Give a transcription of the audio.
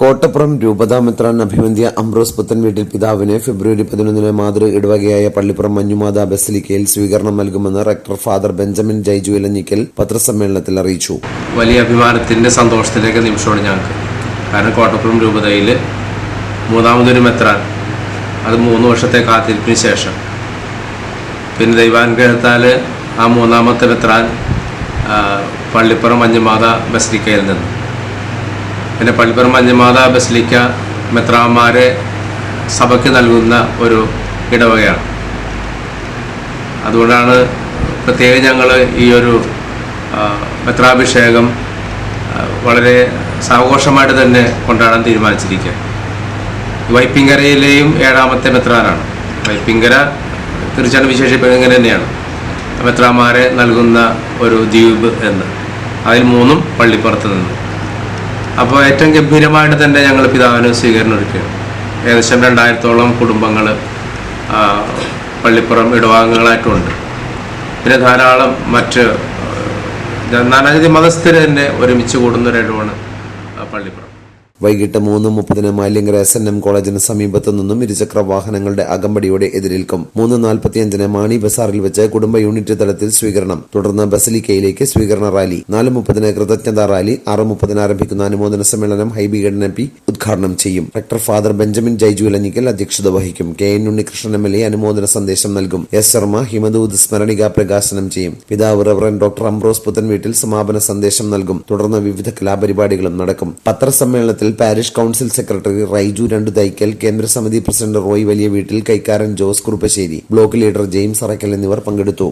കോട്ടപ്പുറം രൂപതാമെത്രാൻ അഭിവന്ധ്യ അംബ്രോസ് പുത്തൻ വീട്ടിൽ പിതാവിന് ഫെബ്രുവരി പതിനൊന്നിന് മാതൃ ഇടവകയായ പള്ളിപ്പുറം മഞ്ഞുമാത ബസലിക്കയിൽ സ്വീകരണം നൽകുമെന്ന് rector father Benjamin Jaiju Elanjikkal പത്രസമ്മേളനത്തിൽ അറിയിച്ചു. വലിയ അഭിമാനത്തിന്റെ സന്തോഷത്തിലേക്ക് നിമിഷമാണ് ഞങ്ങൾക്ക്. കാരണം കോട്ടപ്പുറം രൂപതയിൽ മൂന്നാമതൊരു മെത്രാൻ. അത് മൂന്ന് വർഷത്തെ കാത്തിരിപ്പിന് ശേഷം. പിന്നെ ദൈവാനുഗ്രഹത്താൽ ആ മൂന്നാമത്തെ മെത്രാൻ പള്ളിപ്പുറം മഞ്ഞുമാത ബസലിക്കയിൽ നിന്ന്. പിന്നെ പള്ളിപ്പുറം മഞ്ഞമാത ബസ്ലിക്ക മെത്രാമാരെ സഭയ്ക്ക് നൽകുന്ന ഒരു ഇടവകയാണ്. അതുകൊണ്ടാണ് പ്രത്യേകം ഞങ്ങൾ ഈ ഒരു മെത്രാഭിഷേകം വളരെ സാഘോഷമായിട്ട് തന്നെ കൊണ്ടാടാൻ തീരുമാനിച്ചിരിക്കുക. വൈപ്പിങ്കരയിലെയും ഏഴാമത്തെ മെത്രാനാണ്. വൈപ്പിങ്കര തീർച്ചയായിട്ടും വിശേഷിപ്പിക്കുന്നത് തന്നെയാണ്. മെത്രാമാരെ നൽകുന്ന ഒരു ദ്വീപ് എന്ന്. അതിൽ മൂന്നും പള്ളിപ്പുറത്ത് നിന്ന്. അപ്പോൾ ഏറ്റവും ഗംഭീരമായിട്ട് തന്നെ ഞങ്ങൾ പിതാവിന് സ്വീകരണം ഒരുക്കുകയാണ് ഏകദേശം രണ്ടായിരത്തോളം കുടുംബങ്ങൾ പള്ളിപ്പുറം ഇടവാങ്ങുകളായിട്ടുണ്ട് പിന്നെ ധാരാളം മറ്റ് നാനാജി മതസ്ഥര് തന്നെ ഒരുമിച്ച് കൂടുന്നൊരിടമാണ് പള്ളിപ്പുറം. വൈകിട്ട് മൂന്ന് മുപ്പതിന് മാലിങ്കര എസ് എൻ എം കോളേജിന് സമീപത്തു നിന്നും ഇരുചക്ര വാഹനങ്ങളുടെ അകമ്പടിയോടെ എതിരേൽക്കും. മൂന്ന് നാൽപ്പത്തിയഞ്ചിന് മാണി ബസാറിൽ വെച്ച് കുടുംബ യൂണിറ്റ് തലത്തിൽ സ്വീകരണം. തുടർന്ന് ബസലിക്കയിലേക്ക് സ്വീകരണ റാലി. നാല് മുപ്പതിന് കൃതജ്ഞതാ റാലി. ആറ് മുപ്പതിന് ആരംഭിക്കുന്ന അനുമോദന സമ്മേളനം ഹൈബിഗഡൻ എം പി ഉദ്ഘാടനം ചെയ്യും. Rector father Benjamin Jaiju Elanjikkal അധ്യക്ഷത വഹിക്കും. K N Unnikrishnan M L A അനുമോദന സന്ദേശം നൽകും. എസ് ശർമ്മ ഹിമദൂത് സ്മരണിക പ്രകാശനം ചെയ്യും. പിതാവ് റവറൻ ഡോക്ടർ അംബ്രോസ് പുത്തൻ വീട്ടിൽ സമാപന സന്ദേശം നൽകും. തുടർന്ന് വിവിധ കലാപരിപാടികളും നടക്കും. പത്രസമ്മേളനത്തിൽ പാരിഷ് കൗൺസിൽ സെക്രട്ടറി റൈജു രണ്ടു തൈക്കൽ കേന്ദ്രസമിതി പ്രസിഡന്റ് റോയ് വലിയ വീട്ടിൽ കൈക്കാരൻ Jose Kuruppassery block leader James Arakkal എന്നിവർ പങ്കെടുത്തു.